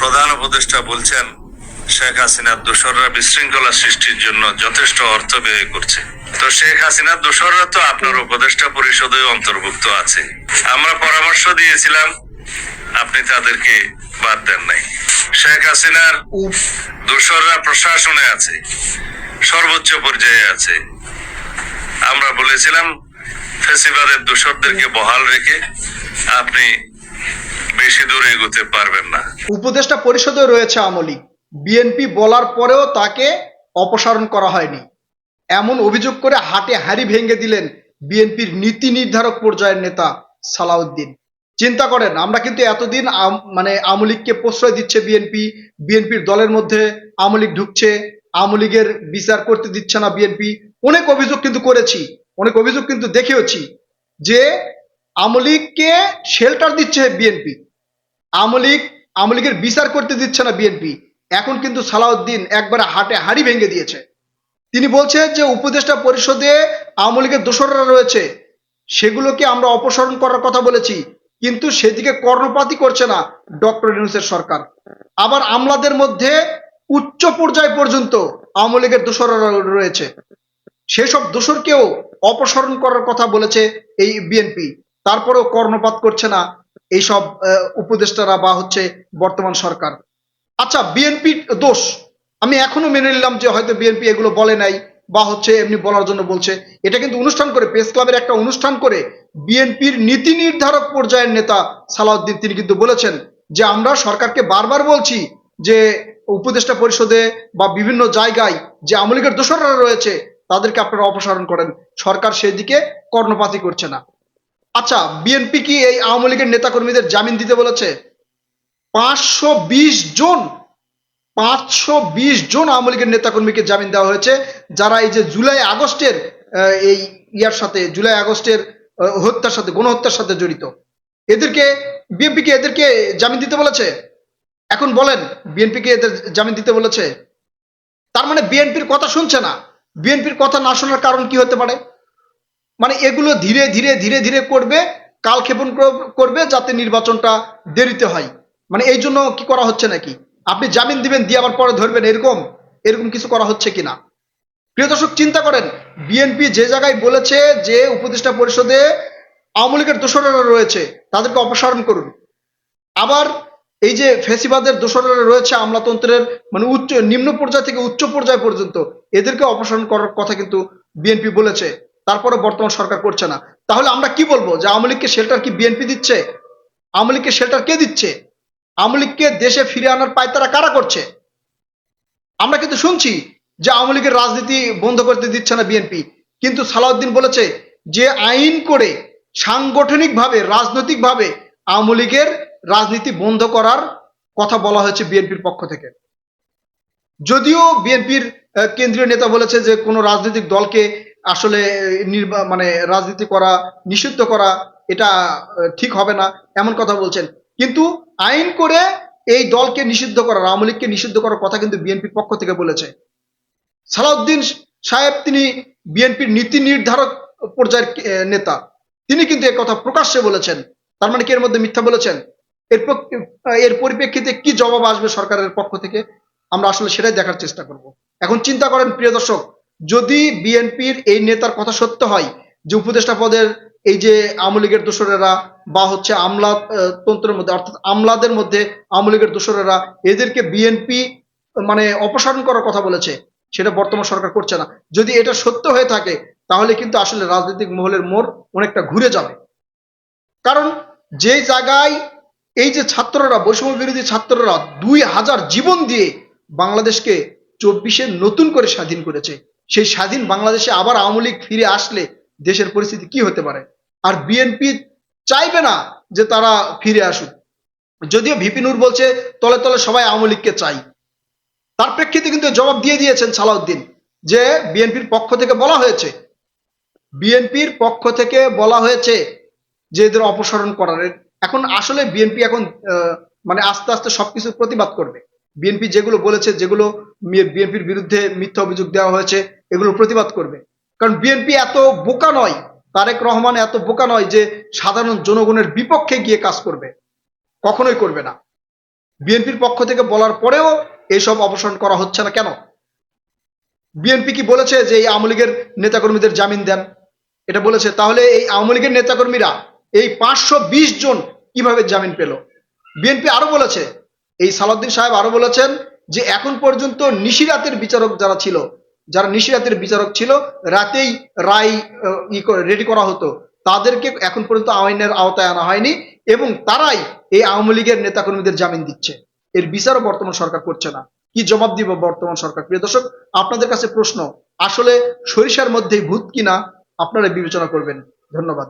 প্রধান উপদেষ্টা বলছেন শেখ হাসিনার দোসররা বিশৃঙ্খলা সৃষ্টির জন্য যথেষ্ট অর্থ ব্যয় করছে। তো শেখ হাসিনার দোসররা তো আপনার উপদেষ্টা পরিষদে অন্তর্ভুক্ত আছে। আমরা পরামর্শ দিয়েছিলাম আপনি তাদেরকে বাদ দেন নাই। শেখ হাসিনার দোসররা প্রশাসনে আছে সর্বোচ্চ পর্যায়ে আছে। আমরা বলেছিলাম ফেসিবাদের দোসরদেরকে বহাল রেখে আপনি বেশি দূরে এগোতে পারবেন না। উপদেষ্টা পরিষদে রয়েছে আমলি। বিএনপি বলার পরেও তাকে অপসারণ করা হয়নি। এমন অভিযোগ করে হাটে হাড়ি ভেঙে দিলেন বিএনপির নীতি নির্ধারক পর্যায়ের নেতা সালাউদ্দিন। চিন্তা করেন, আমরা কিন্তু এতদিন মানে আমলিগকে প্রশ্রয় দিচ্ছে বিএনপি, বিএনপির দলের মধ্যে আমলিগ ঢুকছে আমলিগের বিচার করতে দিচ্ছে না বিএনপি। অনেক অভিযোগ কিন্তু করেছি, অনেক অভিযোগ কিন্তু দেখেওছি যে আমলিগকে শেল্টার দিচ্ছে বিএনপি। আমলিগ আমলিগের বিচার করতে দিচ্ছে না বিএনপি এখন কিন্তু সালাউদ্দিন একবারে হাটে হাড়ি ভেঙে দিয়েছে। তিনি বলছেন যে উপদেষ্টা পরিষদে আওয়ামী লীগের দোসররা রয়েছে। সেগুলোকে আমরা অপসারণ করার কথা বলেছি, কিন্তু সেদিকে কর্ণপাতই করছে না ডক্টর ইউনুসের সরকার। আবার আমলাদের মধ্যে উচ্চ পর্যায় পর্যন্ত আওয়ামী লীগের দোসররা রয়েছে। সেসব দোসরকেও অপসারণ করার কথা বলেছে এই বিএনপি তারপরেও কর্ণপাত করছে না এইসব উপদেষ্টারা বা হচ্ছে বর্তমান সরকার। আচ্ছা বিএনপি দোষ। আমি এখনও মেনে নিলাম যে হয়তো বিএনপি এগুলো বলে নাই বা হচ্ছে এমনি বলার জন্য বলছে। এটা কিন্তু অনুষ্ঠান করে, প্রেস ক্লাবের একটা অনুষ্ঠান করে বিএনপির নীতি নির্ধারক পর্যায়ের নেতা সালাউদ্দিন, তিনি কিন্তু বলেছেন যে আমরা সরকারকে বারবার বলছি যে উপদেষ্টা পরিষদে বা বিভিন্ন জায়গায় যে আওয়ামী লীগের দোসররা রয়েছে, তাদেরকে আপনারা অপসারণ করেন। সরকার সেদিকে কর্ণপাতি করছে না। আচ্ছা বিএনপি কি এই আওয়ামী লীগের নেতাকর্মীদের জামিন দিতে বলেছে? পাঁচশো বিশ জন, পাঁচশো বিশ জন আওয়ামী লীগের নেতাকর্মীকে জামিন দেওয়া হয়েছে, যারা এই যে জুলাই আগস্টের এই ইয়ার সাথে, জুলাই আগস্টের হত্যার সাথে, গণহত্যার সাথে জড়িত। এদেরকে বিএনপি কে এদেরকে জামিন দিতে বলেছে? এখন বলেন বিএনপি কে এদের জামিন দিতে বলেছে? তার মানে বিএনপির কথা শুনছে না। বিএনপির কথা না শোনার কারণ কি হতে পারে? মানে এগুলো ধীরে ধীরে ধীরে ধীরে করবে কালক্ষেপণ কর- করবে যাতে নির্বাচনটা দেরিতে হয়। মানে এই জন্য কি করা হচ্ছে নাকি? আপনি জামিন দিবেন, দিয়ে আবার পরে ধরবেন, এরকম? এরকম কিছু করা হচ্ছে কিনা? প্রিয় দর্শক, চিন্তা করেন। বিএনপি যে জায়গায় বলেছে যে উপদেষ্টা পরিষদে আওয়ামী লীগের দোসরেরা রয়েছে, তাদেরকে অপসারণ করুন। আবার এই যে ফেসিবাদের দোসরেরা রয়েছে, আমলাতন্ত্রের মানে উচ্চ, নিম্ন পর্যায় থেকে উচ্চ পর্যায় পর্যন্ত, এদেরকে অপসারণ করার কথা কিন্তু বিএনপি বলেছে। তারপরে বর্তমান সরকার করছে না। তাহলে আমরা কি বলব যে আওয়ামী লীগকে শেল্টার কি বিএনপি দিচ্ছে? আওয়ামী লীগকে শেল্টার কে দিচ্ছে? আওয়ামী লীগকে দেশে ফিরে আনার পায়তারা কারা করছে? আমরা কিন্তু শুনছি যে আওয়ামী লীগের রাজনীতি বন্ধ করতে দিচ্ছে না বিএনপি কিন্তু সালাউদ্দিন বলেছে যে আইন করে সাংগঠনিকভাবে, রাজনৈতিকভাবে আওয়ামী লীগের রাজনীতি বন্ধ করার কথা বলা হয়েছে বিএনপির পক্ষ থেকে। যদিও বিএনপির কেন্দ্রীয় নেতা বলেছে যে কোনো রাজনৈতিক দলকে আসলে, নির্বা মানে রাজনীতি করা, নিষিদ্ধ করা, এটা ঠিক হবে না, এমন কথা বলছেন। কিন্তু আইন করে এই দলকে নিষিদ্ধ করা, আওয়ামী লীগকে নিষিদ্ধ করার কথা কিন্তু বিএনপির পক্ষ থেকে বলেছে। সালাউদ্দিন সাহেব তিনি বিএনপির নীতি নির্ধারক পর্যায়ের নেতা। তিনি কিন্তু কথা প্রকাশ্যে বলেছেন। তার মানে কি এর মধ্যে মিথ্যা বলেছেন? এর এর পরিপ্রেক্ষিতে কি জবাব আসবে সরকারের পক্ষ থেকে? আমরা আসলে সেটাই দেখার চেষ্টা করব। এখন চিন্তা করেন প্রিয় দর্শক যদি বিএনপির এই নেতার কথা সত্য হয় যে উপদেষ্টা পদের এই যে আওয়ামী লীগের দোসরেরা বা হচ্ছে আমলা তন্ত্রের মধ্যে, অর্থাৎ আমলাদের মধ্যে আওয়ামী লীগের দোসরেরা এদেরকে বিএনপি মানে অপসারণ করার কথা বলেছে, সেটা বর্তমান সরকার করছে না। যদি এটা সত্য হয়ে থাকে, তাহলে কিন্তু আসলে রাজনৈতিক মহলের মোড় অনেকটা ঘুরে যাবে। কারণ যে জায়গায় এই যে ছাত্ররা, বৈষম্য বিরোধী ছাত্ররা দুই হাজার জীবন দিয়ে বাংলাদেশকে চব্বিশে নতুন করে স্বাধীন করেছে সেই স্বাধীন বাংলাদেশে আবার আওয়ামী লীগ ফিরে আসলে দেশের পরিস্থিতি কি হতে পারে? আর বিএনপি চাইবে না যে তারা ফিরে আসুক। যদিও ভিপি নূর বলছে, তলে তলে সবাই আওয়ামী লীগকে চাই। তার প্রেক্ষিতে কিন্তু জবাব দিয়ে দিয়েছেন সালাউদ্দিন যে বিএনপির পক্ষ থেকে বলা হয়েছে, বিএনপির পক্ষ থেকে বলা হয়েছে যে এদের অপসারণ করার। এখন আসলে বিএনপি এখন মানে আস্তে আস্তে সবকিছু প্রতিবাদ করবে। বিএনপি যেগুলো বলেছে, যেগুলো বিএনপির বিরুদ্ধে মিথ্যা অভিযোগ দেওয়া হয়েছে এগুলো প্রতিবাদ করবে। কারণ বিএনপি এত বোকা নয়, তারেক রহমান এত বোকা নয় যে সাধারণ জনগণের বিপক্ষে গিয়ে কাজ করবে। কখনোই করবে না। বিএনপির পক্ষ থেকে বলার পরেও এইসব অপসারণ করা হচ্ছে না কেন? বিএনপি কি বলেছে যে এই আওয়ামী লীগের নেতাকর্মীদের জামিন দেন? এটা বলেছে, তাহলে এই আওয়ামী লীগের নেতাকর্মীরা এই পাঁচশো বিশ জন কীভাবে জামিন পেল? বিএনপি আরও বলেছে এই সালাউদ্দিন সাহেব আরও বলেছেন যে এখন পর্যন্ত নিশিরাতের বিচারক যারা ছিল, যারা নিশিরাতের বিচারক ছিল, রাতেই রায় রেডি করা হতো। তাদেরকে এখন পর্যন্ত আইনের আওতায় আনা হয়নি এবং তারাই এই আওয়ামী লীগের নেতাকর্মীদের জামিন দিচ্ছে। এর বিচারও বর্তমান সরকার করছে না। কি জবাব দিব বর্তমান সরকার? প্রিয় দর্শক, আপনাদের কাছে প্রশ্ন, আসলে সরিষার মধ্যেই ভূত কিনা? আপনারা বিবেচনা করবেন। ধন্যবাদ।